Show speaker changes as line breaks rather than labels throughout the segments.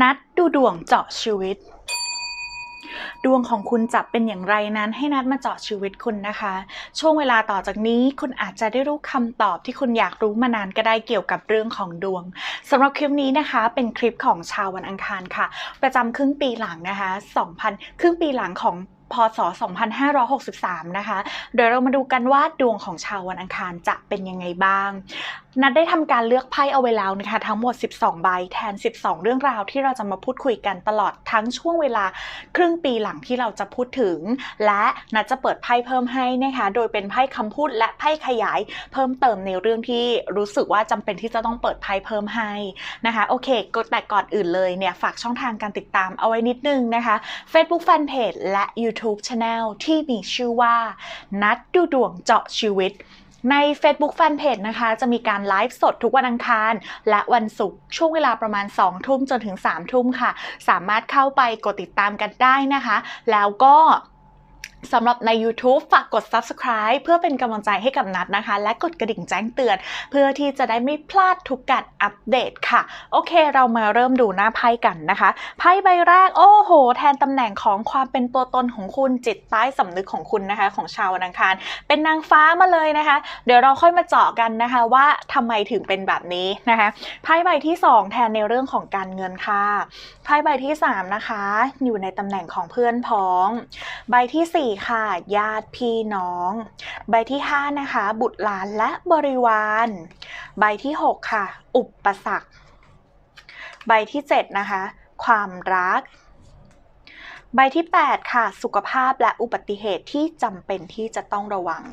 นัดดูดวงเจาะชีวิต ดวงของคุณจะเป็นอย่างไรนั้นให้นัดมาเจาะชีวิตคุณนะคะ ช่วงเวลาต่อจากนี้คุณอาจจะได้รู้คำตอบที่คุณอยากรู้มานานก็ได้เกี่ยวกับเรื่องของดวงสำหรับคลิปนี้นะคะ เป็นคลิปของชาววันอังคารค่ะ ประจำครึ่งปีหลังนะคะ 2,000 ครึ่งปีหลังของพศ 2563 นะคะเดี๋ยวเรามาดูกันว่าดวงของชาววันอังคารจะเป็นยังไงบ้าง นัดได้ทำการเลือกไพ่เอาไว้แล้วนะคะทั้งหมด 12 ใบแทน 12 เรื่องราวที่เราจะมาพูดคุยกันตลอดทั้งช่วงเวลาครึ่งปีหลังที่เราจะพูดถึง และนัดจะเปิดไพ่เพิ่มให้นะคะโดยเป็นไพ่คำพูดและไพ่ขยายเพิ่มเติมในเรื่องที่รู้สึกว่าจำเป็นที่จะต้องเปิดไพ่เพิ่มให้นะคะโอเคก็แต่ก่อนอื่นเลยเนี่ยฝากช่องทางการติดตามเอาไว้นิดนึงนะคะ Facebook Fanpage และ YouTube Channel ที่มีชื่อว่า นัดดูดวงเจาะชีวิต ใน Facebook Fanpage นะคะ จะมีการไลฟ์สดทุกวันอังคาร และวันศุกร์ช่วงเวลาประมาณ 2 ทุ่มจนถึง 3 ทุ่มค่ะ สามารถเข้าไปกดติดตามกันได้นะคะ แล้วก็ สำหรับใน YouTube ฝากกด Subscribe เพื่อเป็นกำลังใจให้กับนัดนะคะ และกดกระดิ่งแจ้งเตือน เพื่อที่จะได้ไม่พลาดทุกการอัปเดตค่ะ โอเค เรามาเริ่มดูหน้าไพ่กันนะคะไพ่ใบแรก โอ้โห แทนตำแหน่งของความเป็นตัวตนของคุณจิตใต้สำนึกของคุณนะคะ ของชาวนอังคาร เป็นนางฟ้ามาเลยนะคะ เดี๋ยวเราค่อยมาเจาะกันนะคะว่าทำไมถึงเป็นแบบนี้นะคะไพ่ใบที่ 2 แทนในเรื่องของการเงินค่ะไพ่ใบที่ 3 นะคะ อยู่ในตำแหน่งของเพื่อนพ้อง ใบทีสี่4ค่ะ ญาติพี่น้อง ใบที่ 5 นะคะ บุตรหลานและบริวาร ใบที่ 6 ค่ะ อุปสรรค ใบที่ 7 นะคะ ความรัก ใบที่ 8 ค่ะ สุขภาพและอุบัติเหตุที่จำเป็นที่จะต้องระวัง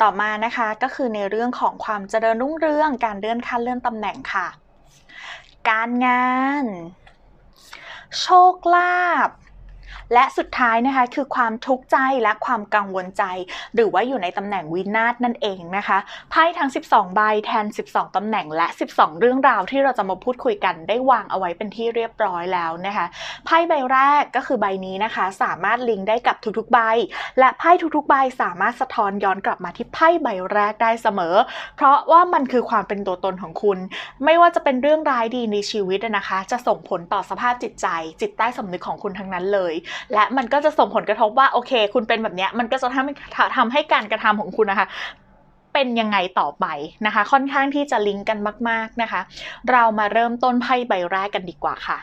ต่อมานะคะก็คือในเรื่องของความเจริญรุ่งเรืองการเลื่อนขั้นเลื่อนตำแหน่งค่ะ การงาน โชคลาภ และสุดท้ายนะคะคือความทุกข์ใจและความกังวลใจ หรือว่าอยู่ในตำแหน่งวินาศนั่นเองนะคะไพ่ทั้ง 12 ใบแทน 12ตำแหน่งและ 12 เรื่องราวที่เราจะมาพูดคุยกันได้วางเอาไว้เป็นที่เรียบร้อยแล้วนะคะไพ่ใบแรกก็คือใบนี้นะคะ สามารถลิงก์ได้กับทุกๆใบ และไพ่ทุกๆใบสามารถสะท้อนย้อนกลับมาที่ไพ่ใบแรกได้เสมอ เพราะว่ามันคือความเป็นตัวตนของคุณ ไม่ว่าจะเป็นเรื่องร้ายดีในชีวิตนะคะ จะส่งผลต่อสภาพจิตใจ จิตใต้สำนึกของคุณทั้งนั้นเลยและมันก็จะส่งผลกระทบว่าโอเค คุณเป็นแบบเนี้ยมันก็จะทำให้ทำให้การกระทำของคุณนะคะเป็นยังไงต่อไปนะคะ ค่อนข้างที่จะลิงก์กันมาก ๆนะคะ เรามาเริ่มต้นไพ่ใบแรกกันดีกว่าค่ะ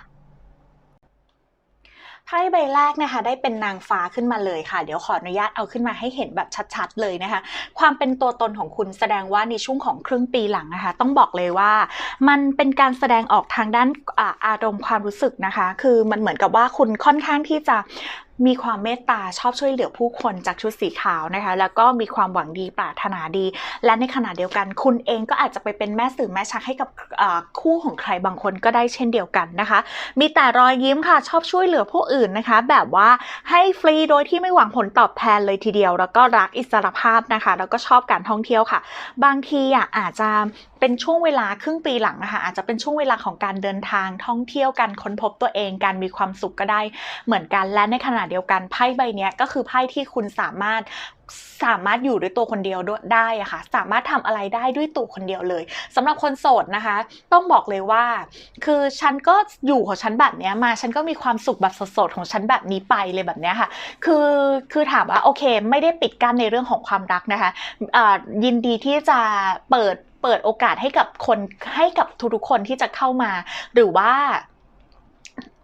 ไพ่ใบแรกนะคะได้เป็นนางฟ้าขึ้นมาเลยค่ะ เดี๋ยวขออนุญาตเอาขึ้นมาให้เห็นแบบชัดๆเลยนะคะ ความเป็นตัวตนของคุณแสดงว่าในช่วงของครึ่งปีหลังนะคะ ต้องบอกเลยว่า มันเป็นการแสดงออกทางด้านอาอารมณ์ความรู้สึกนะคะ คือมันเหมือนกับว่าคุณค่อนข้างที่จะ มีความเมตตาชอบช่วยเหลือผู้คนจากชุดสีขาวนะคะ แล้วก็มีความหวังดีปรารถนาดี และในขณะเดียวกัน คุณเองก็อาจจะไปเป็นแม่สื่อแม่ชักให้กับคู่ของใครบางคนก็ได้เช่นเดียวกันนะคะ มีแต่รอยยิ้มค่ะชอบช่วยเหลือผู้อื่นนะคะ แบบว่าให้ฟรีโดยที่ไม่หวังผลตอบแทนเลยทีเดียว แล้วก็รักอิสรภาพนะคะ แล้วก็ชอบการท่องเที่ยวค่ะ บางทีอะอาจจะ เป็นช่วงเวลาครึ่งปีหลังนะคะอาจจะเป็นช่วงเวลาของการเดินทางท่องเที่ยวการค้นพบตัวเองการมีความสุขก็ได้เหมือนกันและในขณะเดียวกันไพ่ใบนี้ก็คือไพ่ที่คุณสามารถสามารถอยู่ด้วยตัวคนเดียวได้อะค่ะสามารถทำอะไรได้ด้วยตัวคนเดียวเลยสำหรับคนโสดนะคะ ต้องบอกเลยว่า คือฉันก็อยู่ของฉันแบบเนี้ยมาฉันก็มีความสุขแบบสดๆของฉันแบบนี้ไปเลยแบบเนี้ยค่ะ คือคือถามว่าโอเค ไม่ได้ปิดกั้นในเรื่องของความรักนะคะยินดีที่จะเปิด เปิดโอกาสให้กับคนให้กับทุกๆคนที่จะเข้ามา หรือว่า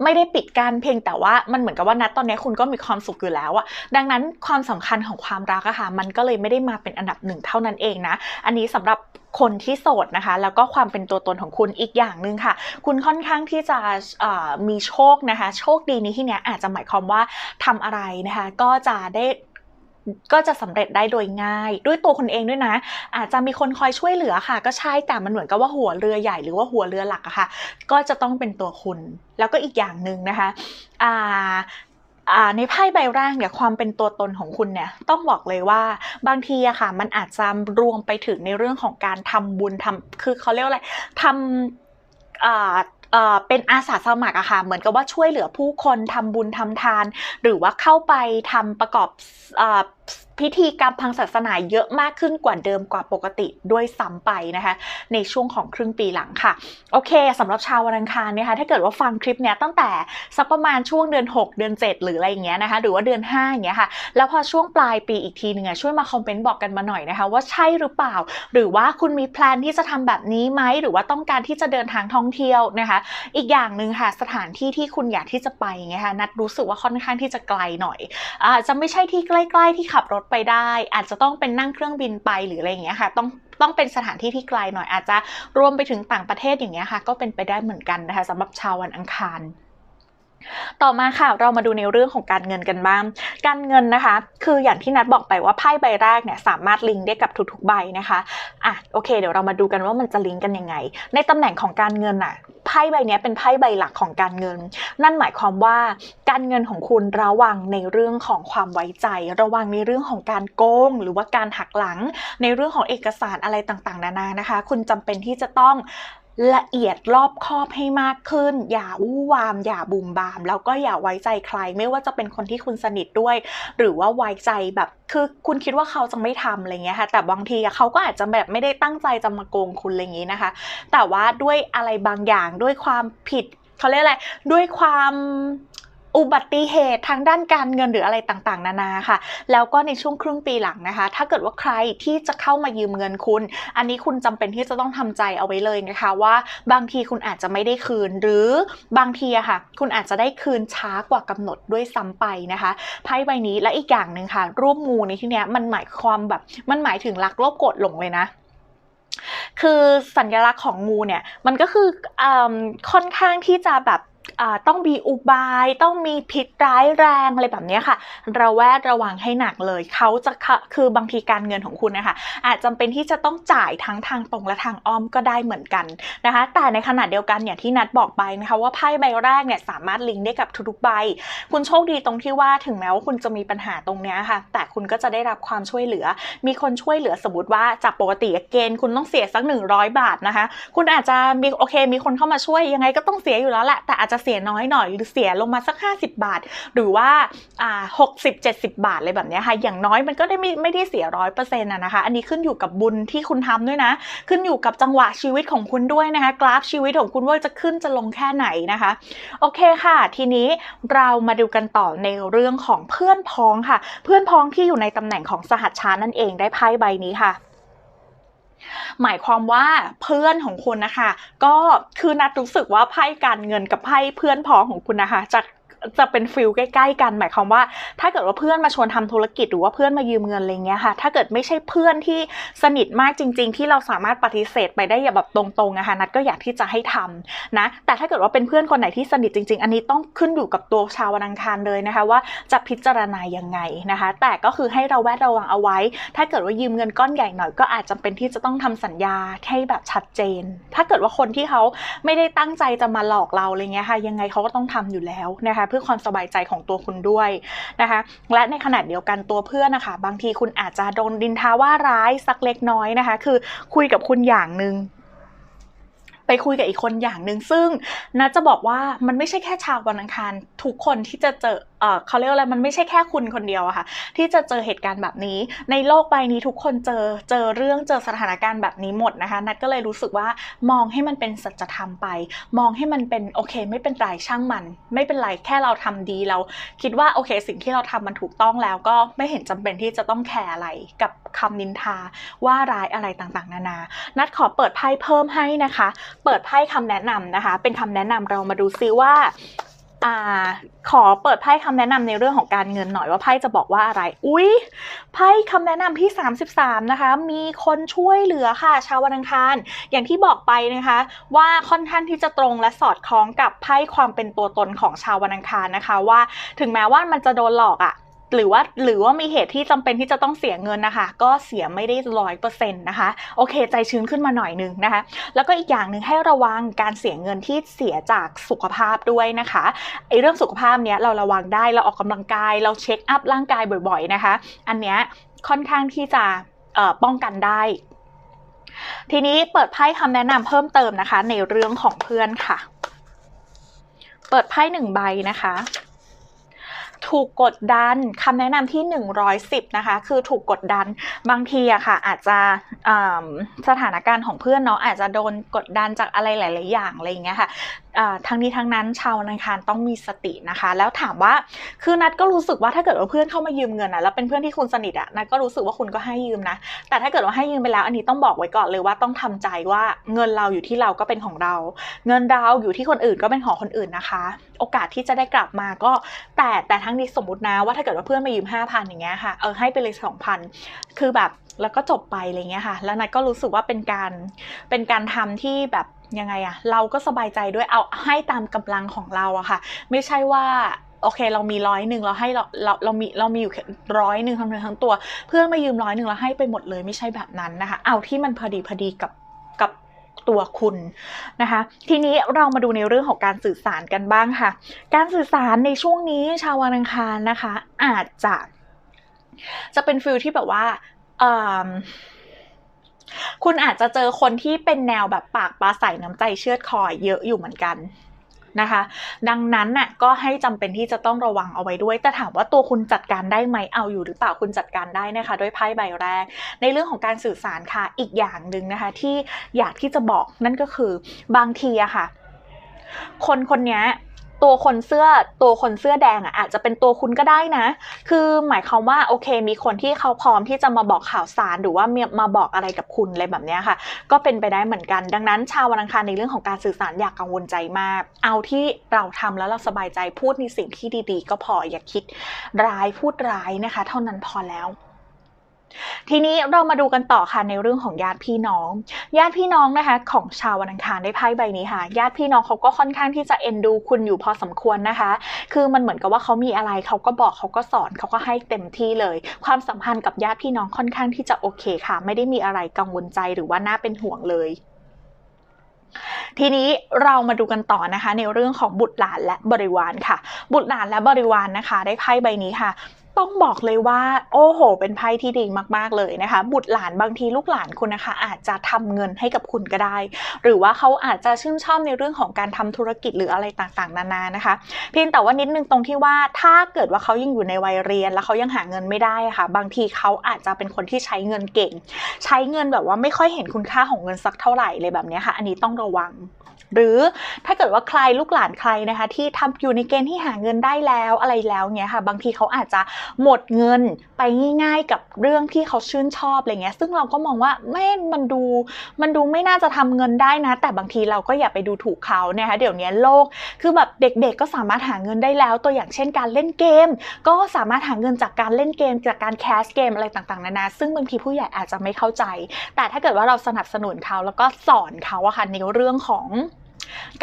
ไม่ได้ปิดกั้นเพียงแต่ว่ามันเหมือนกับว่านัดตอนนี้คุณก็มีความสุขอยู่แล้วอะดังนั้นความสำคัญของความรักอะค่ะมันก็เลยไม่ได้มาเป็นอันดับหนึ่งเท่านั้นเองนะ อันนี้สำหรับคนที่โสดนะคะ แล้วก็ความเป็นตัวตนของคุณอีกอย่างหนึ่งค่ะ คุณค่อนข้างที่จะมีโชคนะคะ โชคดีในที่เนี้ยอาจจะหมายความว่าทำอะไรนะคะ ก็จะได้ ก็จะสำเร็จได้โดยง่าย ด้วยตัวคุณเองด้วยนะ อาจจะมีคนคอยช่วยเหลือค่ะ ก็ใช่แต่มันเหมือนกับว่าหัวเรือใหญ่หรือว่าหัวเรือหลักอะค่ะ ก็จะต้องเป็นตัวคุณ แล้วก็อีกอย่างหนึ่งนะคะอ่าในไพ่ใบแรกเนี่ยความเป็นตัวตนของคุณเนี่ยต้องบอกเลยว่าบางทีอะค่ะ มันอาจจะรวมไปถึงในเรื่องของการทำบุญทำคือเขาเรียกอะไรทำ เป็นอาสาสมัครอะค่ะ เหมือนกับว่าช่วยเหลือผู้คนทำบุญทำทาน หรือว่าเข้าไปทำประกอบ พิธีกรรมทางศาสนาเยอะมากขึ้นกว่าเดิมกว่าปกติด้วยซ้ำไปนะคะ ในช่วงของครึ่งปีหลังค่ะ โอเคสำหรับชาววันอังคารนะคะถ้าเกิดว่าฟังคลิปเนี้ยตั้งแต่สักประมาณช่วงเดือน 6 เดือน 7 หรืออะไรอย่างเงี้ยนะคะ หรือว่าเดือน5อย่างเงี้ยค่ะ แล้วพอช่วงปลายปีอีกทีหนึ่งอะช่วยมาคอมเมนต์บอกกันมาหน่อยนะคะ ว่าใช่หรือเปล่า หรือว่าคุณมีแพลนที่จะทำแบบนี้ไหมหรือว่าต้องการที่จะเดินทางท่องเที่ยวนะคะ อีกอย่างหนึ่งค่ะสถานที่ที่คุณอยากที่จะไปอย่างเงี้ยค่ะนัดรู้สึกว่าค่อนข้างที่จะไกลหน่อยอาจจะไม่ใช่ที่ใกล้ ๆ ที่ขับรถไปได้ อาจจะต้องเป็นนั่งเครื่องบินไปหรืออะไรอย่างเงี้ยค่ะ ต้องต้องเป็นสถานที่ที่ไกลหน่อยอาจจะรวมไปถึงต่างประเทศอย่างเงี้ยค่ะ ก็เป็นไปได้เหมือนกันนะคะสำหรับชาววันอังคาร ต่อมาค่ะเรามาดูในเรื่องของการเงินกันบ้าง การเงินนะคะ คืออย่างที่นัดบอกไปว่าไพ่ใบแรกเนี่ยสามารถลิงก์ได้กับทุกๆใบนะคะอะโอเค เดี๋ยวเรามาดูกันว่ามันจะลิงก์กันยังไง ในตำแหน่งของการเงินอะไพ่ใบนี้เป็นไพ่ใบหลักของการเงิน นั่นหมายความว่าการเงินของคุณระวังในเรื่องของความไว้ใจ ระวังในเรื่องของการโกง หรือว่าการหักหลัง ในเรื่องของเอกสารอะไรต่างๆ นานานะคะ คุณจำเป็นที่จะต้อง ละเอียดรอบคอบให้มากขึ้น อย่าอู้วาม อย่าบุมบาม แล้วก็อย่าไว้ใจใคร ไม่ว่าจะเป็นคนที่คุณสนิทด้วย หรือว่าไว้ใจแบบคือคุณคิดว่าเขาจะไม่ทำอะไรเงี้ยค่ะแต่บางทีเขาก็อาจจะแบบไม่ได้ตั้งใจจะมาโกงคุณอะไรอย่างงี้นะคะ แต่ว่าด้วยอะไรบางอย่างด้วยความผิดเขาเรียกอะไรด้วยความ อุบัติเหตุทางด้านการเงินหรืออะไรต่างๆ นานาค่ะ แล้วก็ในช่วงครึ่งปีหลังนะคะ ถ้าเกิดว่าใครที่จะเข้ามายืมเงินคุณ อันนี้คุณจำเป็นที่จะต้องทำใจเอาไว้เลยนะคะว่าบางทีคุณอาจจะไม่ได้คืน หรือบางทีอะค่ะ คุณอาจจะได้คืนช้ากว่ากำหนดด้วยซ้ำไปนะคะไพ่ใบนี้และอีกอย่างหนึ่งค่ะ รูปงูในที่นี้มันหมายความแบบมันหมายถึงรักโลภโกรธหลงเลยนะคือสัญลักษณ์ของงูเนี่ยมันก็คืออค่อนข้างที่จะแบบ ต้องมีอุบายต้องมีพิษร้ายแรงอะไรแบบนี้ค่ะระแวดระวังให้หนักเลยเขาจะคือบางทีการเงินของคุณนะคะอาจจำเป็นที่จะต้องจ่ายทั้งทางตรงและทางอ้อมก็ได้เหมือนกันนะคะ แต่ในขณะเดียวกันอย่างที่นัดบอกไปนะคะว่าไพ่ใบแรกเนี่ยสามารถลิงก์ได้กับทุกๆใบ คุณโชคดีตรงที่ว่าถึงแม้ว่าคุณจะมีปัญหาตรงนี้ค่ะ แต่คุณก็จะได้รับความช่วยเหลือ มีคนช่วยเหลือสมมติว่าจากปกติเกณฑ์คุณต้องเสียสัก 100 บาทนะคะ คุณอาจจะมีโอเค มีคนเข้ามาช่วยยังไงก็ต้องเสียอยู่แล้วแหละแต่อาจจะเสียน้อยหน่อยหรือเสียลงมาสัก 50 บาท หรือว่าอ่าหกสิบเจ็ดสิบบาทอะไรแบบนี้ค่ะ อย่างน้อยมันก็ได้ไม่ไม่ได้เสียร้อยเปอร์เซ็นต์นะคะ อันนี้ขึ้นอยู่กับบุญที่คุณทำด้วยนะ ขึ้นอยู่กับจังหวะชีวิตของคุณด้วยนะคะ กราฟชีวิตของคุณว่าจะขึ้นจะลงแค่ไหนนะคะ โอเคค่ะ ทีนี้เรามาดูกันต่อในเรื่องของเพื่อนพ้องค่ะ เพื่อนพ้องที่อยู่ในตำแหน่งของสหัชชานั่นเองได้ไพ่ใบนี้ค่ะ หมายความว่าเพื่อนของคุณนะคะ ก็คือนัดรู้สึกว่าไพ่การเงินกับไพ่เพื่อนพ้องของคุณนะคะจะ จะเป็นฟิลใกล้ ๆ กัน หมายความว่า ถ้าเกิดว่าเพื่อนมาชวนทำธุรกิจหรือว่าเพื่อนมายืมเงินอะไรเงี้ยค่ะ ถ้าเกิดไม่ใช่เพื่อนที่สนิทมากจริง ๆ ที่เราสามารถปฏิเสธไปได้อย่างแบบตรงๆนะคะนัดก็อยากที่จะให้ทำนะ แต่ถ้าเกิดว่าเป็นเพื่อนคนไหนที่สนิทจริง ๆ อันนี้ต้องขึ้นอยู่กับตัวชาววันอังคารเลยนะคะว่าจะพิจารณายังไงนะคะ แต่ก็คือให้เราแวดระวังเอาไว้ ถ้าเกิดว่ายืมเงินก้อนใหญ่หน่อยก็อาจจะเป็นที่จะต้องทำสัญญาให้แบบชัดเจน ถ้าเกิดว่าคนที่เขาไม่ได้ตั้งใจจะมาหลอกเราอะไรเงี้ยค่ะ ยังไงเขาก็ต้องทำอยู่แล้วนะคะพื่อความสบายใจของตัวคุณด้วยนะคะ และในขณะเดียวกันตัวเพื่อนนะคะ บางทีคุณอาจจะโดนดินทาว่าร้ายสักเล็กน้อยนะคะ คือคุยกับคุณอย่างหนึ่งไปคุยกับอีกคนอย่างหนึ่งซึ่งนะจะบอกว่ามันไม่ใช่แค่ชาววันอังคาร ทุกคนที่จะเจอเขาเรียกอะไรมันไม่ใช่แค่คุณคนเดียวอะค่ะที่จะเจอเหตุการณ์แบบนี้ ในโลกใบนี้ทุกคนเจอเจอเรื่องเจอสถานการณ์แบบนี้หมดนะคะนัดก็เลยรู้สึกว่ามองให้มันเป็นสัจธรรมไป มองให้มันเป็นโอเค ไม่เป็นไรช่างมัน ไม่เป็นไรแค่เราทำดีเรา คิดว่าโอเค สิ่งที่เราทำมันถูกต้องแล้วก็ไม่เห็นจำเป็นที่จะต้องแคร์อะไรกับคำนินทาว่าร้ายอะไรต่างๆ นานา นัดขอเปิดไพ่เพิ่มให้นะคะ เปิดไพ่คำแนะนำนะคะ เป็นคำแนะนำเรามาดูซิว่า อ่าขอเปิดไพ่คำแนะนำในเรื่องของการเงินหน่อยว่าไพ่จะบอกว่าอะไร อุ๊ย ไพ่คำแนะนำที่ 33 นะคะ มีคนช่วยเหลือค่ะ ชาววันอังคาร อย่างที่บอกไปนะคะ ว่าค่อนข้างที่จะตรงและสอดคล้องกับไพ่ความเป็นตัวตนของชาววันอังคารนะคะ ว่าถึงแม้ว่ามันจะโดนหลอกอะ หรือว่าหรือว่ามีเหตุที่จำเป็นที่จะต้องเสียเงินนะคะ ก็เสียไม่ได้ร้อยเปอร์เซ็นต์นะคะ โอเค ใจชื้นขึ้นมาหน่อยนึงนะคะ แล้วก็อีกอย่างหนึ่งให้ระวังการเสียเงินที่เสียจากสุขภาพด้วยนะคะไอเรื่องสุขภาพเนี้ยเราระวังได้เราออกกำลังกาย เราเช็คอัพร่างกายบ่อย ๆนะคะ อันเนี้ยค่อนข้างที่จะป้องกันได้ทีนี้เปิดไพ่คำแนะนำเพิ่มเติมนะคะ ในเรื่องของเพื่อนค่ะ เปิดไพ่หนึ่งใบนะคะ ถูกกดดันคำแนะนำที่ 110 นะคะ คือถูกกดดันบางทีอะค่ะ อาจจะสถานการณ์ของเพื่อนเนาะอาจจะโดนกดดันจากอะไรหลาย ๆ อย่างอะไรอย่างเงี้ยค่ะ ทั้งนี้ทั้งนั้นชาวนังคารต้องมีสตินะคะ แล้วถามว่าคือนัดก็รู้สึกว่าถ้าเกิดว่าเพื่อนเข้ามายืมเงินอะแล้วเป็นเพื่อนที่คุณสนิทอะนัดก็รู้สึกว่าคุณก็ให้ยืมนะ แต่ถ้าเกิดว่าให้ยืมไปแล้ว อันนี้ต้องบอกไว้ก่อนเลยว่าต้องทำใจว่าเงินเราอยู่ที่เราก็เป็นของเรา เงินเราอยู่ที่คนอื่นก็เป็นของคนอื่นนะคะ โอกาสที่จะได้กลับมาก็ แต่แต่ทั้งนี้สมมตินะว่าถ้าเกิดว่าเพื่อนมายืมห้าพันอย่างเงี้ยค่ะเออให้ไปเลยสองพันคือแบบแล้วก็จบไปอะไรเงี้ยค่ะ แล้วนัดก็รู้สึกว่าเป็นการเป็นการทำที่แบบ ยังไงอะเราก็สบายใจด้วยเอาให้ตามกำลังของเราอะค่ะ ไม่ใช่ว่าโอเคเรามีร้อยหนึ่งเราให้เราเราเรามีเรามีอยู่ร้อยหนึ่งทั้งเนื้อทั้งตัว เพื่อนมายืมร้อยหนึ่งเราให้ไปหมดเลยไม่ใช่แบบนั้นนะคะ เอาที่มันพอดีพอดีกับกับตัวคุณนะคะ ทีนี้เรามาดูในเรื่องของการสื่อสารกันบ้างค่ะ การสื่อสารในช่วงนี้ชาววันอังคารนะคะ อาจจะ จะเป็นฟิลที่แบบว่า คุณอาจจะเจอคนที่เป็นแนวแบบปากปลาใส่น้ำใจเชือดคอยเยอะอยู่เหมือนกันนะคะ ดังนั้นน่ะก็ให้จำเป็นที่จะต้องระวังเอาไว้ด้วย แต่ถามว่าตัวคุณจัดการได้ไหมเอาอยู่หรือเปล่าคุณจัดการได้นะคะ ด้วยไพ่ใบแรก ในเรื่องของการสื่อสารค่ะอีกอย่างหนึ่งนะคะ ที่อยากที่จะบอกนั่นก็คือบางทีอะค่ะ คนคนนี้ ตัวคนเสื้อตัวคนเสื้อแดงอะอาจจะเป็นตัวคุณก็ได้นะ คือหมายความว่าโอเค มีคนที่เขาพร้อมที่จะมาบอกข่าวสารหรือว่ามาบอกอะไรกับคุณอะไรแบบนี้ค่ะ ก็เป็นไปได้เหมือนกัน ดังนั้น ชาววันอังคารในเรื่องของการสื่อสารอยากกังวลใจมาก เอาที่เราทำแล้วเราสบายใจพูดในสิ่งที่ดี ๆ ก็พออย่าคิดร้ายพูดร้ายนะคะ เท่านั้นพอแล้ว ทีนี้เรามาดูกันต่อค่ะในเรื่องของญาติพี่น้อง ญาติพี่น้องนะคะ ของชาววันอังคารได้ไพ่ใบนี้ค่ะ ญาติพี่น้องเขาก็ค่อนข้างที่จะเอ็นดูคุณอยู่พอสมควรนะคะ คือมันเหมือนกับว่าเขามีอะไรเขาก็บอกเขาก็สอนเขาก็ให้เต็มที่เลย ความสัมพันธ์กับญาติพี่น้องค่อนข้างที่จะโอเคค่ะ ไม่ได้มีอะไรกังวลใจหรือว่าน่าเป็นห่วงเลยทีนี้เรามาดูกันต่อนะคะ ในเรื่องของบุตรหลานและบริวารค่ะ บุตรหลานและบริวารนะคะ ได้ไพ่ใบนี้ค่ะ ต้องบอกเลยว่า โอ้โห เป็นไพ่ที่ดีมาก ๆ เลยนะคะ บุตรหลานบางทีลูกหลานคุณนะคะ อาจจะทำเงินให้กับคุณก็ได้ หรือว่าเขาอาจจะชื่นชอบในเรื่องของการทำธุรกิจหรืออะไรต่างๆ นานานะคะ เพียงแต่ว่านิดนึงตรงที่ว่าถ้าเกิดว่าเขายังอยู่ในวัยเรียน แล้วเขายังหาเงินไม่ได้ค่ะ บางทีเขาอาจจะเป็นคนที่ใช้เงินเก่ง ใช้เงินแบบว่าไม่ค่อยเห็นคุณค่าของเงินสักเท่าไหร่เลยแบบนี้ค่ะ อันนี้ต้องระวังหรือถ้าเกิดว่าใครลูกหลานใครนะคะ ที่ทำอยู่ในเกณฑ์ที่หาเงินได้แล้วอะไรแล้วเงี้ยค่ะ บางทีเขาอาจจะหมดเงินไปง่าย ๆ กับเรื่องที่เขาชื่นชอบอะไรเงี้ยซึ่งเราก็มองว่าไม่มันดูมันดูไม่น่าจะทำเงินได้นะ แต่บางทีเราก็อย่าไปดูถูกเขานะคะเดี๋ยวนี้โลกคือแบบเด็กๆก็สามารถหาเงินได้แล้ว ตัวอย่างเช่นการเล่นเกม ก็สามารถหาเงินจากการเล่นเกม จากการแคสเกมอะไรต่างๆนานาซึ่งบางทีผู้ใหญ่อาจจะไม่เข้าใจ แต่ถ้าเกิดว่าเราสนับสนุนเขาแล้วก็สอนเขาอะค่ะในเรื่องของ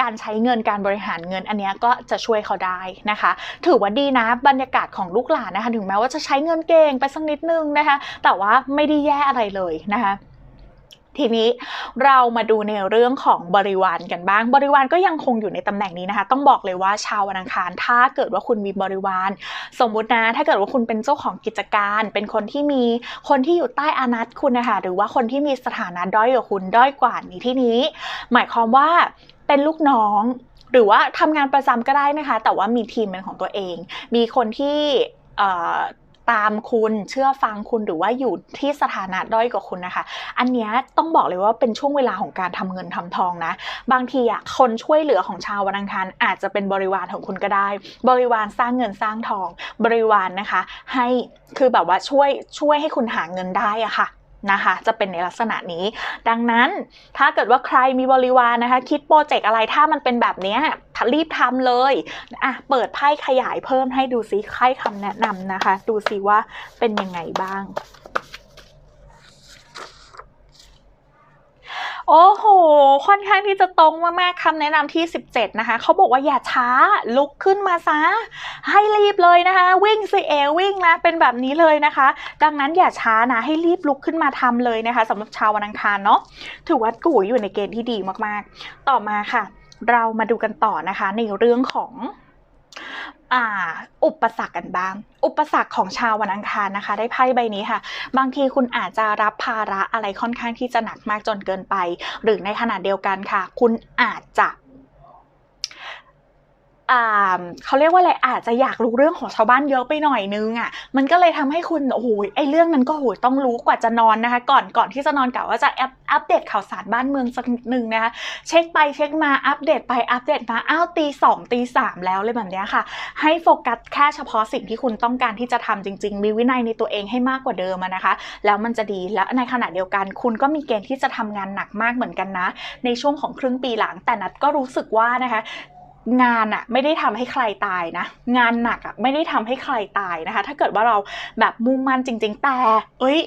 การใช้เงินการบริหารเงินอันนี้ก็จะช่วยเขาได้นะคะ ถือว่าดีนะบรรยากาศของลูกหลานนะคะ ถึงแม้ว่าจะใช้เงินเก่งไปสักนิดนึงนะคะ แต่ว่าไม่ได้แย่อะไรเลยนะคะทีนี้เรามาดูในเรื่องของบริวารกันบ้าง บริวารก็ยังคงอยู่ในตำแหน่งนี้นะคะ ต้องบอกเลยว่าชาววันอังคาร ถ้าเกิดว่าคุณมีบริวาร สมมุตินะ ถ้าเกิดว่าคุณเป็นเจ้าของกิจการ เป็นคนที่มีคนที่อยู่ใต้อานัตคุณนะคะ หรือว่าคนที่มีสถานะด้อยกว่าคุณด้อยกว่าในที่นี้ หมายความว่า เป็นลูกน้อง หรือว่าทำงานประจำก็ได้นะคะ แต่ว่ามีทีมเป็นของตัวเอง มีคนที่ตามคุณเชื่อฟังคุณหรือว่าอยู่ที่สถานะด้อยกว่าคุณนะคะ อันนี้ต้องบอกเลยว่าเป็นช่วงเวลาของการทำเงินทำทองนะ บางทีอะคนช่วยเหลือของชาววันอังคารอาจจะเป็นบริวารของคุณก็ได้ บริวารสร้างเงินสร้างทอง บริวารนะคะ ให้คือแบบว่าช่วยช่วยให้คุณหาเงินได้อะค่ะ นะคะ จะเป็นในลักษณะนี้ ดังนั้นถ้าเกิดว่าใครมีบริวารนะคะ คิดโปรเจกต์อะไรถ้ามันเป็นแบบนี้รีบทำเลยอะเปิดไพ่ขยายเพิ่มให้ดูซิไพ่คำแนะนำนะคะ ดูซิว่าเป็นยังไงบ้าง โอ้โห ค่อนข้างที่จะตรงมากๆคำแนะนำที่ 17 นะคะ เขาบอกว่าอย่าช้า ลุกขึ้นมาซะ ให้รีบเลยนะคะ วิ่งสิเอวิ่งนะ เป็นแบบนี้เลยนะคะ ดังนั้นอย่าช้านะ ให้รีบลุกขึ้นมาทำเลยนะคะสำหรับชาววันอังคารเนาะ ถือว่ากูอยู่ในเกณฑ์ที่ดีมากๆ ต่อมาค่ะ เรามาดูกันต่อนะคะในเรื่องของ อุปสรรคกันบ้าง อุปสรรคของชาววันอังคารนะคะ ได้ไพ่ใบนี้ค่ะ บางทีคุณอาจจะรับภาระอะไรค่อนข้างที่จะหนักมากจนเกินไป หรือในขณะเดียวกันค่ะ คุณอาจจะ เขาเรียกว่าอะไรอาจจะอยากรู้เรื่องของชาวบ้านเยอะไปหน่อยนึงอะ มันก็เลยทำให้คุณโอ้โหไอ้เรื่องนั้นก็โอ้โหต้องรู้กว่าจะนอนนะคะ ก่อนก่อนที่จะนอนกะว่าจะอัปอัปเดตข่าวสารบ้านเมืองสักนึงนะคะ เช็คไปเช็คมาอัปเดตไปอัปเดตมาอ้าวตีสองตีสามแล้วเลยแบบเนี้ยค่ะ ให้โฟกัสแค่เฉพาะสิ่งที่คุณต้องการที่จะทำจริง ๆ มีวินัยในตัวเองให้มากกว่าเดิมนะคะ แล้วมันจะดีแล้วในขณะเดียวกัน คุณก็มีเกณฑ์ที่จะทำงานหนักมากเหมือนกันนะ ในช่วงของครึ่งปีหลังแต่นัดก็รู้สึกว่านะคะ งานอะไม่ได้ทำให้ใครตายนะ งานหนักอะไม่ได้ทำให้ใครตายนะคะ ถ้าเกิดว่าเราแบบมุ่งมั่นจริง ๆ แต่ เอ้ย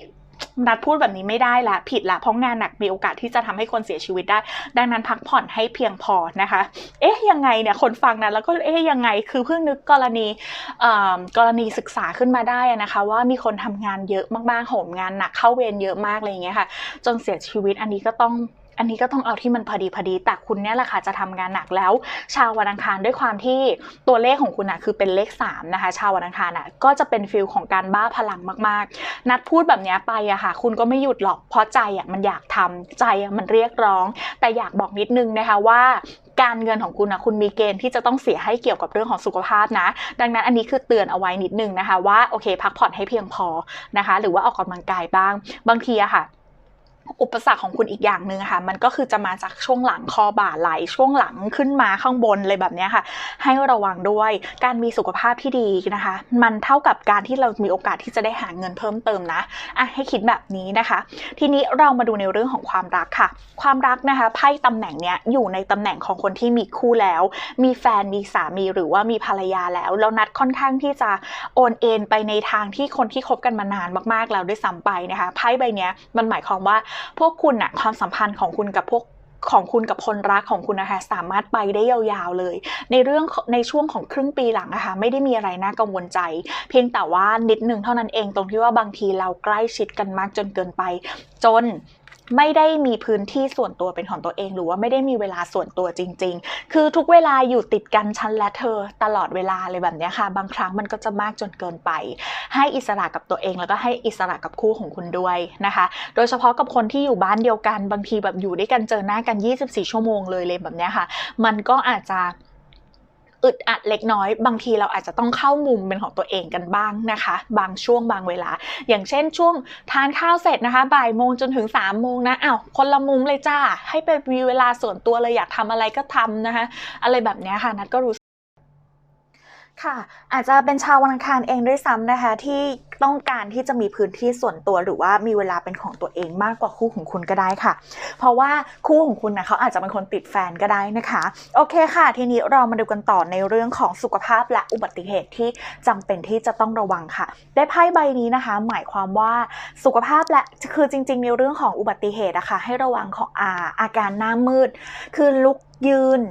นัดพูดแบบนี้ไม่ได้ละผิดละเพราะงานหนักมีโอกาสที่จะทำให้คนเสียชีวิตได้ ดังนั้นพักผ่อนให้เพียงพอนะคะ เอ๊ะยังไงเนี่ยคนฟังนะแล้วก็เอ๊ะยังไงคือเพิ่งนึกกรณีกรณีศึกษาขึ้นมาได้นะคะ ว่ามีคนทำงานเยอะมากๆโหมงานหนักเข้าเวรเยอะมากอะไรอย่างเงี้ยค่ะ จนเสียชีวิตอันนี้ก็ต้อง อันนี้ก็ต้องเอาที่มันพอดีพอดี แต่คุณเนี่ยแหละค่ะจะทำงานหนักแล้ว ชาววันอังคารด้วยความที่ตัวเลขของคุณอะคือเป็นเลข3นะคะ ชาววันอังคารอะก็จะเป็นฟิลของการบ้าพลังมากๆ นัดพูดแบบนี้ไปอะค่ะ คุณก็ไม่หยุดหรอกเพราะใจอะมันอยากทำใจอะมันเรียกร้อง แต่อยากบอกนิดนึงนะคะว่าการเงินของคุณนะคุณมีเกณฑ์ที่จะต้องเสียให้เกี่ยวกับเรื่องของสุขภาพนะ ดังนั้นอันนี้คือเตือนเอาไว้นิดนึงนะคะ ว่าโอเค พักผ่อนให้เพียงพอนะคะ หรือว่าออกกำลังกายบ้าง บางทีอะค่ะ อุปสรรคของคุณอีกอย่างหนึ่งค่ะ มันก็คือจะมาจากช่วงหลังคอบ่าไหลช่วงหลังขึ้นมาข้างบนเลยแบบนี้ค่ะ ให้ระวังด้วยการมีสุขภาพที่ดีนะคะ มันเท่ากับการที่เรามีโอกาสที่จะได้หาเงินเพิ่มเติมนะอะให้คิดแบบนี้นะคะ ทีนี้เรามาดูในเรื่องของความรักค่ะ ความรักนะคะไพ่ตำแหน่งเนี้ยอยู่ในตำแหน่งของคนที่มีคู่แล้ว มีแฟนมีสามีหรือว่ามีภรรยาแล้วแล้วนัดค่อนข้างที่จะโอนเอ็นไปในทางที่คนที่คบกันมานานมากๆแล้วด้วยซ้ำไปนะคะไพ่ใบเนี้ยมันหมายความว่าพวกคุณอะความสัมพันธ์ของคุณกับพวกของคุณกับคนรักของคุณนะคะสามารถไปได้ยาวๆเลย ในเรื่องในช่วงของครึ่งปีหลังนะคะไม่ได้มีอะไรน่ากังวลใจ เพียงแต่ว่านิดนึงเท่านั้นเองตรงที่ว่าบางทีเราใกล้ชิดกันมากจนเกินไป จน ไม่ได้มีพื้นที่ส่วนตัวเป็นของตัวเอง หรือว่าไม่ได้มีเวลาส่วนตัวจริง ๆ คือทุกเวลาอยู่ติดกันฉันและเธอตลอดเวลาเลยแบบนี้ค่ะ บางครั้งมันก็จะมากจนเกินไป ให้อิสระกับตัวเอง แล้วก็ให้อิสระกับคู่ของคุณด้วยนะคะ โดยเฉพาะกับคนที่อยู่บ้านเดียวกัน บางทีแบบอยู่ด้วยกันเจอหน้ากัน 24 ชั่วโมงเลยเลยแบบนี้ค่ะ มันก็อาจจะ อึดอัดเล็กน้อย บางทีเราอาจจะต้องเข้ามุมเป็นของตัวเองกันบ้างนะคะ บางช่วงบางเวลา อย่างเช่นช่วงทานข้าวเสร็จนะคะบ่ายโมงจนถึง3ามโมงนะอ้าวคนละมุมเลยจ้า ให้ไปมีเวลาส่วนตัวเลยอยากทำอะไรก็ทำนะคะ อะไรแบบนี้ค่ะ นัดก็รู้ค่ะอาจจะเป็นชาววันอังคารเองด้วยซ้ำนะคะ ที่ต้องการที่จะมีพื้นที่ส่วนตัวหรือว่ามีเวลาเป็นของตัวเองมากกว่าคู่ของคุณก็ได้ค่ะ เพราะว่าคู่ของคุณนะเขาอาจจะเป็นคนติดแฟนก็ได้นะคะ โอเคค่ะ ทีนี้เรามาดูกันต่อในเรื่องของสุขภาพและอุบัติเหตุที่จำเป็นที่จะต้องระวังค่ะ ได้ไพ่ใบนี้นะคะ หมายความว่าสุขภาพและคือจริง ๆ ในเรื่องของอุบัติเหตุอะคะให้ระวังของอาอาการหน้ามืด คือลุกยืน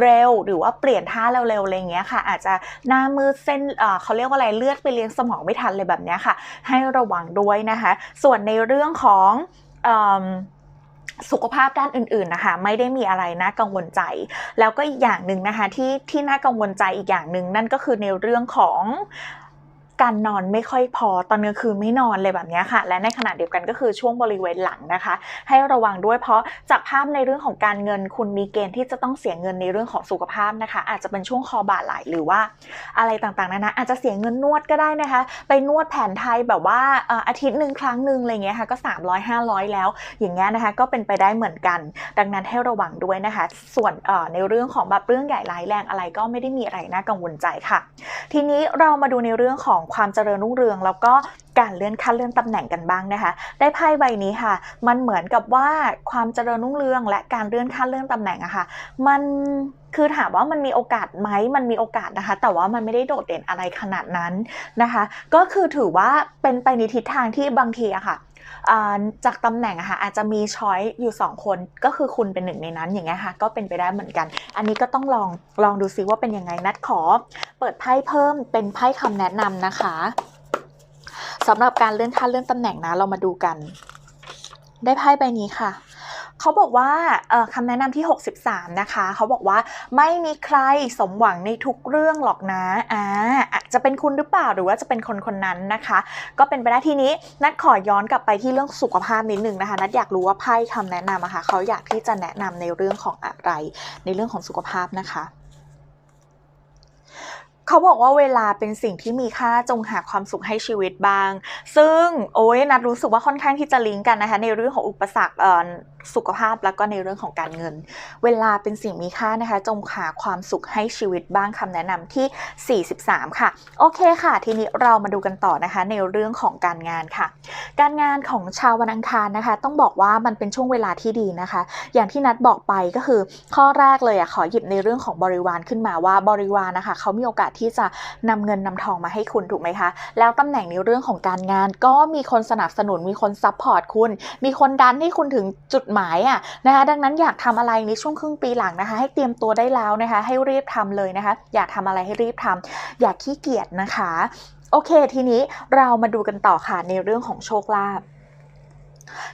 เร็วหรือว่าเปลี่ยนท่าเร็วๆอะไรเงี้ยค่ะ อาจจะหน้ามืดเส้นเขาเรียกว่าอะไรเลือดไปเลี้ยงสมองไม่ทันเลยแบบเนี้ยค่ะ ให้ระวังด้วยนะคะ ส่วนในเรื่องของสุขภาพด้านอื่นๆนะคะไม่ได้มีอะไรน่ากังวลใจ แล้วก็อีกอย่างหนึ่งนะคะที่ที่น่ากังวลใจอีกอย่างหนึ่งนั่นก็คือในเรื่องของ การนอนไม่ค่อยพอตอนกลางคืนไม่นอนเลยแบบนี้ค่ะ และในขณะเดียวกันก็คือช่วงบริเวณหลังนะคะ ให้ระวังด้วยเพราะจากภาพในเรื่องของการเงินคุณมีเกณฑ์ที่จะต้องเสียเงินในเรื่องของสุขภาพนะคะ อาจจะเป็นช่วงคอบ่าไหลหรือว่าอะไรต่างๆนานาอาจจะเสียเงินนวดก็ได้นะคะ ไปนวดแผนไทยแบบว่าอาทิตย์หนึ่งครั้งหนึ่งอะไรเงี้ยค่ะก็ 300 500 แล้ว อย่างเงี้ยนะคะก็เป็นไปได้เหมือนกัน ดังนั้นให้ระวังด้วยนะคะ ส่วนในเรื่องของแบบเรื่องใหญ่ร้ายแรงอะไรก็ไม่ได้มีอะไรน่ากังวลใจค่ะ ทีนี้เรามาดูในเรื่องของความเจริญรุ่งเรือง แล้วก็การเลื่อนขั้นเลื่อนตำแหน่งกันบ้างนะคะ ได้ไพ่ใบนี้ค่ะ มันเหมือนกับว่าความเจริญรุ่งเรือง และการเลื่อนขั้นเลื่อนตำแหน่งอะค่ะ มันคือถามว่ามันมีโอกาสไหมมันมีโอกาสนะคะ แต่ว่ามันไม่ได้โดดเด่นอะไรขนาดนั้นนะคะ ก็คือถือว่าเป็นไปในทิศทางที่บางทีอะค่ะอ่า จากตำแหน่งอะค่ะอาจจะมีช้อยอยู่ 2 คนก็คือคุณเป็นหนึ่งในนั้นอย่างเงี้ยค่ะก็เป็นไปได้เหมือนกัน อันนี้ก็ต้องลองลองดูซิว่าเป็นยังไงนัดขอ เปิดไพ่เพิ่มเป็นไพ่คำแนะนำนะคะสำหรับการเลื่อนขั้นเลื่อนตำแหน่งนะเรามาดูกัน ได้ไพ่ใบนี้ค่ะ เขาบอกว่าคำแนะนำที่ 63 นะคะ เขาบอกว่าไม่มีใครสมหวังในทุกเรื่องหรอกนะอ่าจจะเป็นคุณหรือเปล่าหรือว่าจะเป็นคนคนนั้นนะคะ ก็เป็นไปได้ทีนี้นัดขอย้อนกลับไปที่เรื่องสุขภาพนิดนึงนะคะ นัดอยากรู้ว่าไพ่คำแนะนำอะค่ะเขาอยากที่จะแนะนำในเรื่องของอะไร ในเรื่องของสุขภาพนะคะเขาบอกว่าเวลาเป็นสิ่งที่มีค่าจงหาความสุขให้ชีวิตบ้าง ซึ่งโอ้ยนัดรู้สึกว่าค่อนข้างที่จะลิงก์กันนะคะ ในเรื่องของอุปสรรคอ่อ สุขภาพแล้วก็ในเรื่องของการเงิน เวลาเป็นสิ่งมีค่านะคะ จงหาความสุขให้ชีวิตบ้างคำแนะนำที่ 43 ค่ะ โอเคค่ะ ทีนี้เรามาดูกันต่อนะคะ ในเรื่องของการงานค่ะ การงานของชาววันอังคารนะคะ ต้องบอกว่ามันเป็นช่วงเวลาที่ดีนะคะ อย่างที่นัดบอกไปก็คือ ข้อแรกเลยอะขอหยิบในเรื่องของบริวารขึ้นมาว่าบริวารนะคะเขามีโอกาสที่จะนำเงินนำทองมาให้คุณถูกไหมคะ แล้วตำแหน่งในเรื่องของการงาน ก็มีคนสนับสนุนมีคนซัพพอร์ตคุณ มีคนดันให้คุณถึงจุดหมายอะนะคะดังนั้นอยากทำอะไรในช่วงครึ่งปีหลังนะคะ ให้เตรียมตัวได้แล้วนะคะ ให้รีบทำเลยนะคะ อยากทำอะไรให้รีบทำอย่าขี้เกียจนะคะ โอเค ทีนี้เรามาดูกันต่อค่ะในเรื่องของโชคลาภ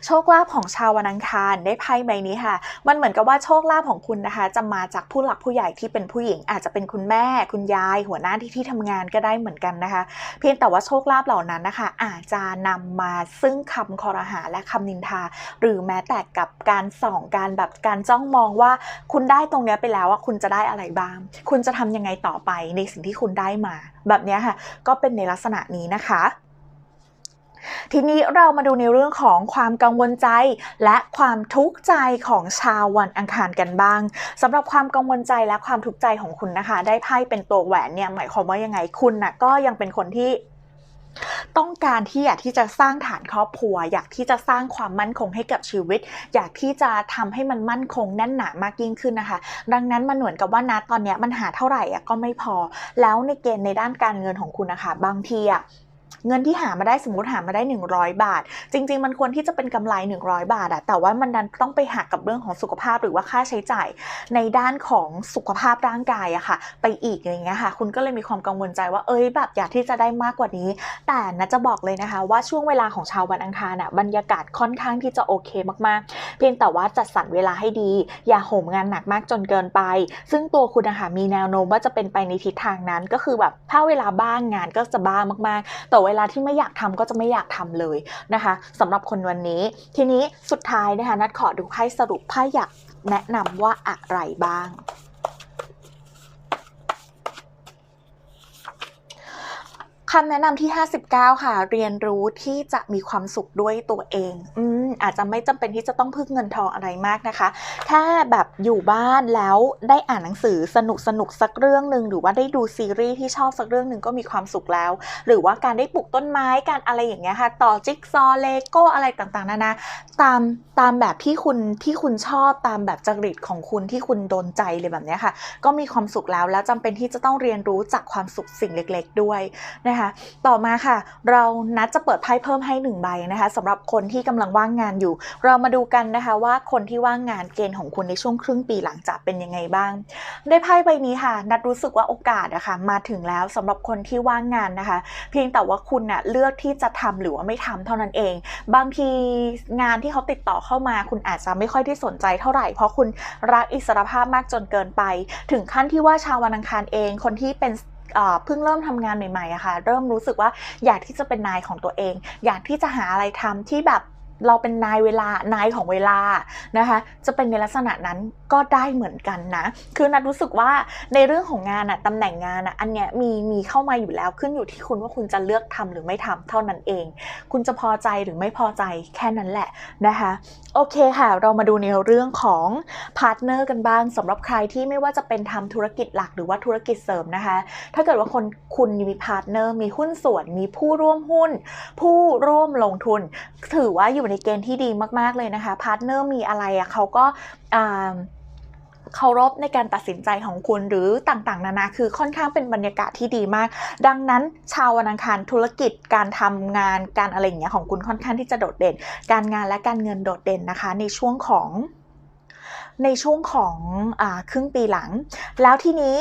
โชคลาภของชาววันอังคารได้ไพ่ใบนี้ค่ะ มันเหมือนกับว่าโชคลาภของคุณนะคะ จะมาจากผู้หลักผู้ใหญ่ที่เป็นผู้หญิง อาจจะเป็นคุณแม่ คุณยาย หัวหน้าที่ที่ทำงานก็ได้เหมือนกันนะคะ เพียงแต่ว่าโชคลาภเหล่านั้นนะคะ อาจจะนำมาซึ่งคำคอรหาและคำนินทา หรือแม้แต่กับการส่องการแบบการจ้องมองว่าคุณได้ตรงนี้ไปแล้วว่าคุณจะได้อะไรบ้าง คุณจะทำยังไงต่อไปในสิ่งที่คุณได้มา แบบนี้ค่ะ ก็เป็นในลักษณะนี้นะคะ ทีนี้เรามาดูในเรื่องของความกังวลใจ และความทุกข์ใจของชาววันอังคารกันบ้างสำหรับความกังวลใจและความทุกข์ใจของคุณนะคะ ได้ไพ่เป็นตัวแหวนเนี่ยหมายความว่ายังไงคุณนะก็ยังเป็นคนที่ต้องการที่อยากที่จะสร้างฐานครอบครัว อยากที่จะสร้างความมั่นคงให้กับชีวิต อยากที่จะทำให้มันมั่นคงแน่นหนามากยิ่งขึ้นนะคะ ดังนั้นมันเหมือนกับว่านะตอนนี้มันหาเท่าไหร่ก็ไม่พอ แล้วในเกณฑ์ในด้านการเงินของคุณนะคะ บางทีอะ เงินที่หามาได้สมมติหามาได้ 100 บาท จริง ๆ มันควรที่จะเป็นกำไร 100 บาทอะแต่ว่ามันดันต้องไปหักกับเรื่องของสุขภาพหรือว่าค่าใช้จ่ายในด้านของสุขภาพร่างกายอะค่ะ ไปอีกอย่างเงี้ยค่ะ คุณก็เลยมีความกังวลใจว่าเอ้ยแบบอยากที่จะได้มากกว่านี้ แต่นะจะบอกเลยนะคะว่าช่วงเวลาของชาววันอังคารอะบรรยากาศค่อนข้างที่จะโอเคมากๆ เพียงแต่ว่าจัดสรรเวลาให้ดี อย่าโหมงานหนักมากจนเกินไป ซึ่งตัวคุณนะคะมีแนวโน้มว่าจะเป็นไปในทิศทางนั้นก็คือแบบถ้าเวลาบ้างงานก็จะบ้ามากๆแต่เวลาที่ไม่อยากทำก็จะไม่อยากทำเลยนะคะสำหรับคนวันนี้ ทีนี้สุดท้ายนะคะนัดขอดูไพ่สรุปไพ่อยากแนะนำว่าอะไรบ้างคำแนะนำที่ 59 ค่ะ เรียนรู้ที่จะมีความสุขด้วยตัวเอง อืม อาจจะไม่จำเป็นที่จะต้องพึ่งเงินทองอะไรมากนะคะ แค่แบบอยู่บ้านแล้วได้อ่านหนังสือสนุกสนุกสักเรื่องหนึ่งหรือว่าได้ดูซีรีส์ที่ชอบสักเรื่องหนึ่งก็มีความสุขแล้ว หรือว่าการได้ปลูกต้นไม้การอะไรอย่างเงี้ยค่ะต่อจิ๊กซอว์เลโก้อะไรต่างๆนานาตามตามแบบที่คุณที่คุณชอบตามแบบจริตของคุณที่คุณโดนใจเลยแบบเนี้ยค่ะ ก็มีความสุขแล้วแล้วจำเป็นที่จะต้องเรียนรู้จากความสุขสิ่งเล็ก ๆ ด้วยนะคะ ต่อมาค่ะ เรานัดจะเปิดไพ่เพิ่มให้หนึ่งใบนะคะสำหรับคนที่กำลังว่างงานอยู่ เรามาดูกันนะคะว่าคนที่ว่างงานเกณฑ์ของคุณในช่วงครึ่งปีหลังจะเป็นยังไงบ้าง ได้ไพ่ใบนี้ค่ะ นัดรู้สึกว่าโอกาสอะค่ะมาถึงแล้วสำหรับคนที่ว่างงานนะคะ เพียงแต่ว่าคุณน่ะเลือกที่จะทำหรือว่าไม่ทำเท่านั้นเอง บางทีงานที่เขาติดต่อเข้ามา คุณอาจจะไม่ค่อยได้สนใจเท่าไหร่ เพราะคุณรักอิสรภาพมากจนเกินไป ถึงขั้นที่ว่าชาววันอังคารเอง คนที่เป็นเพิ่งเริ่มทำงานใหม่ๆอะค่ะ เริ่มรู้สึกว่าอยากที่จะเป็นนายของตัวเอง อยากที่จะหาอะไรทำที่แบบ เราเป็นนายเวลานายของเวลานะคะ จะเป็นในลักษณะนั้นก็ได้เหมือนกันนะ คือนัดรู้สึกว่าในเรื่องของงานอะตำแหน่งงานอะอันเนี้ยมีมีเข้ามาอยู่แล้วขึ้นอยู่ที่คุณว่าคุณจะเลือกทำหรือไม่ทำเท่านั้นเอง คุณจะพอใจหรือไม่พอใจแค่นั้นแหละนะคะ โอเคค่ะ เรามาดูในเรื่องของพาร์ทเนอร์กันบ้างสำหรับใครที่ไม่ว่าจะเป็นทำธุรกิจหลักหรือว่าธุรกิจเสริมนะคะ ถ้าเกิดว่าคนคุณมีพาร์ทเนอร์มีหุ้นส่วนมีผู้ร่วมหุ้น ผู้ร่วมลงทุน ถือว่าอยู่ในเกณฑ์ที่ดีมากๆเลยนะคะพาร์ทเนอร์มีอะไรอะเขาก็เคารพในการตัดสินใจของคุณหรือต่างๆ นานาคือค่อนข้างเป็นบรรยากาศที่ดีมาก ดังนั้นชาววันอังคารธุรกิจการทำงานการอะไรอย่างเงี้ยของคุณค่อนข้างที่จะโดดเด่น การงานและการเงินโดดเด่นนะคะ ในช่วงของในช่วงของอครึ่งปีหลัง แล้วทีนี้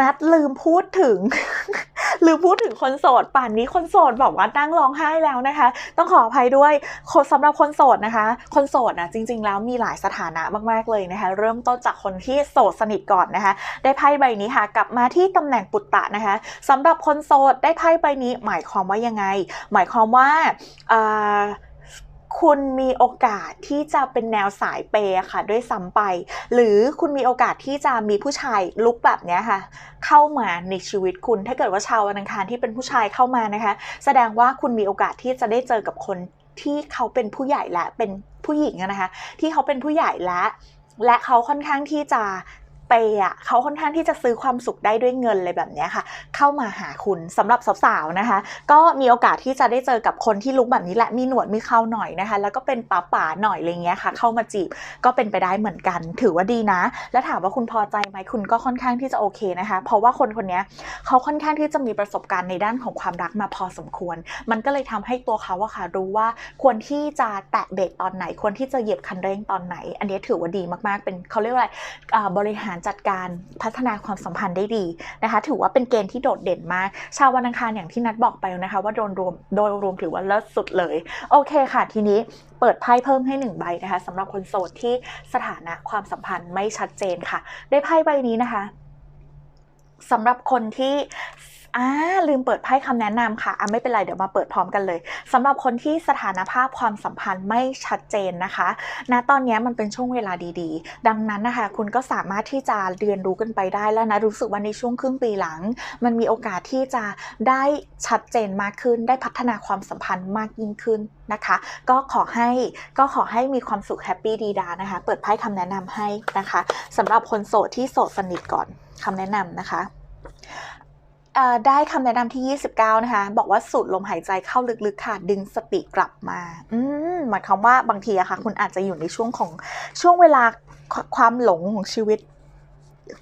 นัดลืมพูดถึง หรือพูดถึงคนโสดป่านนี้คนโสดบอกว่านั่งร้องไห้แล้วนะคะ ต้องขออภัยด้วยคนสำหรับคนโสดนะคะ คนโสดนะจริง ๆ แล้วมีหลายสถานะมากๆเลยนะคะ เริ่มต้นจากคนที่โสดสนิทก่อนนะคะ ได้ไพ่ใบนี้ค่ะ กลับมาที่ตำแหน่งปุตตะนะคะสำหรับคนโสดได้ไพ่ใบนี้ หมายความว่ายังไง หมายความว่าอ่า คุณมีโอกาสที่จะเป็นแนวสายเปย์ค่ะ ด้วยซ้ำไป หรือคุณมีโอกาสที่จะมีผู้ชายลุกแบบนี้ค่ะ เข้ามาในชีวิตคุณ ถ้าเกิดว่าชาวอังคารที่เป็นผู้ชายเข้ามานะคะ แสดงว่าคุณมีโอกาสที่จะได้เจอกับคนที่เขาเป็นผู้ใหญ่และเป็นผู้หญิงนะคะ ที่เขาเป็นผู้ใหญ่และและเขาค่อนข้างที่จะ เปย์อะเขาค่อนข้างที่จะซื้อความสุขได้ด้วยเงินเลยแบบนี้ค่ะ เข้ามาหาคุณสำหรับสาวๆนะคะ ก็มีโอกาสที่จะได้เจอกับคนที่ลุกแบบนี้แหละมีหนวดมีเคราหน่อยนะคะ แล้วก็เป็นป๋าป๋าหน่อยอะไรเงี้ยค่ะ เข้ามาจีบก็เป็นไปได้เหมือนกัน ถือว่าดีนะ แล้วถามว่าคุณพอใจไหมคุณก็ค่อนข้างที่จะโอเคนะคะ เพราะว่าคนคนนี้เขาค่อนข้างที่จะมีประสบการณ์ในด้านของความรักมาพอสมควร มันก็เลยทำให้ตัวเขาอะค่ะรู้ว่าควรที่จะแตะเบรกตอนไหน ควรที่จะเหยียบคันเร่งตอนไหน อันนี้ถือว่าดีมากๆเป็นเขาเรียกว่าอะไรอ่าบริหารจัดการพัฒนาความสัมพันธ์ได้ดีนะคะ ถือว่าเป็นเกณฑ์ที่โดดเด่นมาก ชาววันอังคารอย่างที่นัดบอกไปนะคะ ว่าโดนรวมโดยรวมถือว่าเลิศสุดเลย โอเคค่ะ ทีนี้เปิดไพ่เพิ่มให้หนึ่งใบนะคะสำหรับคนโสดที่สถานะความสัมพันธ์ไม่ชัดเจนค่ะ ได้ไพ่ใบนี้นะคะสำหรับคนที่ อ่าลืมเปิดไพ่คำแนะนำค่ะอะไม่เป็นไรเดี๋ยวมาเปิดพร้อมกันเลยสำหรับคนที่สถานภาพความสัมพันธ์ไม่ชัดเจนนะคะณตอนนี้มันเป็นช่วงเวลาดีๆ ดังนั้นนะคะ คุณก็สามารถที่จะเรียนรู้กันไปได้แล้วนะรู้สึกว่าในช่วงครึ่งปีหลัง มันมีโอกาสที่จะได้ชัดเจนมากขึ้น ได้พัฒนาความสัมพันธ์มากยิ่งขึ้นนะคะ ก็ขอให้ก็ขอให้มีความสุขแฮปปี้ดีดานะคะ เปิดไพ่คำแนะนำให้นะคะสำหรับคนโสดที่โสดสนิทก่อนคำแนะนำนะคะ ได้คำแนะนำที่ 29 นะคะ บอกว่าสูดลมหายใจเข้าลึกๆค่ะ ดึงสติกลับมา อืมหมายความว่าบางทีอะค่ะ คุณอาจจะอยู่ในช่วงของช่วงเวลาควความหลงของชีวิต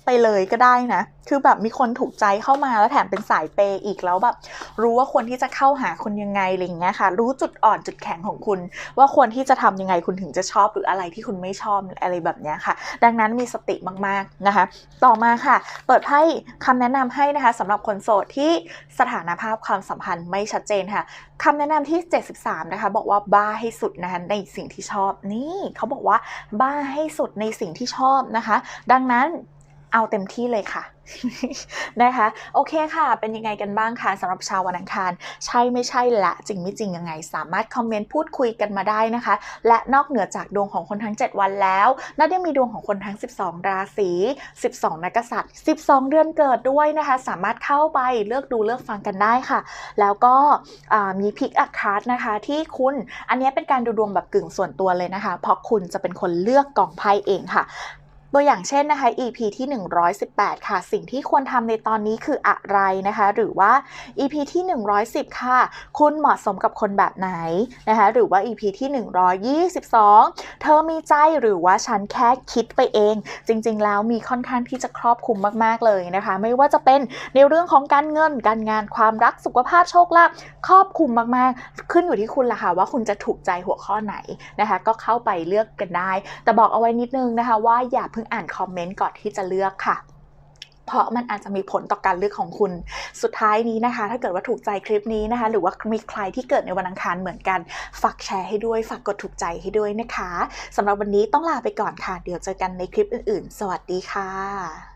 ไปเลยก็ได้นะ คือแบบมีคนถูกใจเข้ามาแล้วแถมเป็นสายเปย์อีกแล้วแบบ รู้ว่าควรที่จะเข้าหาคุณยังไงอะไรอย่างเงี้ยค่ะ รู้จุดอ่อนจุดแข็งของคุณ ว่าควรที่จะทำยังไงคุณถึงจะชอบหรืออะไรที่คุณไม่ชอบอะไรแบบเนี้ยค่ะ ดังนั้นมีสติมากๆนะคะ ต่อมาค่ะ เปิดไพ่คำแนะนำให้นะคะสำหรับคนโสดที่สถานภาพความสัมพันธ์ไม่ชัดเจนค่ะคำแนะนำที่ 73 นะคะ บอกว่าบ้าให้สุดนะคะในสิ่งที่ชอบนี่เขาบอกว่าบ้าให้สุดในสิ่งที่ชอบนะคะ ดังนั้น เอาเต็มที่เลยค่ะนะคะ โอเคค่ะ เป็นยังไงกันบ้างคะสำหรับชาววันอังคาร ใช่ไม่ใช่และจริงไม่จริงยังไง สามารถคอมเมนต์พูดคุยกันมาได้นะคะ และนอกเหนือจากดวงของคนทั้ง 7 วันแล้วนัดยังมีดวงของคนทั้ง 12 ราศี 12 นักกษัตริย์ 12 เดือนเกิดด้วยนะคะ สามารถเข้าไปเลือกดูเลือกฟังกันได้ค่ะ แล้วก็มีพิกอัคคาร์ดนะคะ ที่คุณอันนี้เป็นการดูดวงแบบกึ่งส่วนตัวเลยนะคะ เพราะคุณจะเป็นคนเลือกกองไพ่เองค่ะ ตัวอย่างเช่นนะคะ EP ที่ 118 ค่ะ สิ่งที่ควรทำในตอนนี้คืออะไรนะคะ หรือว่า EP ที่ 110 ค่ะ คุณเหมาะสมกับคนแบบไหนนะคะ หรือว่า EP ที่ 122 เธอมีใจหรือว่าฉันแค่คิดไปเอง จริงๆ แล้วมีค่อนข้างที่จะครอบคลุมมากๆเลยนะคะ ไม่ว่าจะเป็นในเรื่องของการเงิน การงาน ความรัก สุขภาพ โชคลาภ ครอบคลุมมากๆ ขึ้นอยู่ที่คุณละค่ะว่าคุณจะถูกใจหัวข้อไหนนะคะ ก็เข้าไปเลือกกันได้ แต่บอกเอาไว้นิดนึงนะคะว่าอย่าเพิ่งอ่านคอมเมนต์ก่อนที่จะเลือกค่ะเพราะมันอาจจะมีผลต่อการเลือกของคุณ สุดท้ายนี้นะคะ ถ้าเกิดว่าถูกใจคลิปนี้นะคะ หรือว่ามีใครที่เกิดในวันอังคารเหมือนกัน ฝากแชร์ให้ด้วย ฝากกดถูกใจให้ด้วยนะคะสำหรับวันนี้ต้องลาไปก่อนค่ะ เดี๋ยวเจอกันในคลิปอื่นๆ สวัสดีค่ะ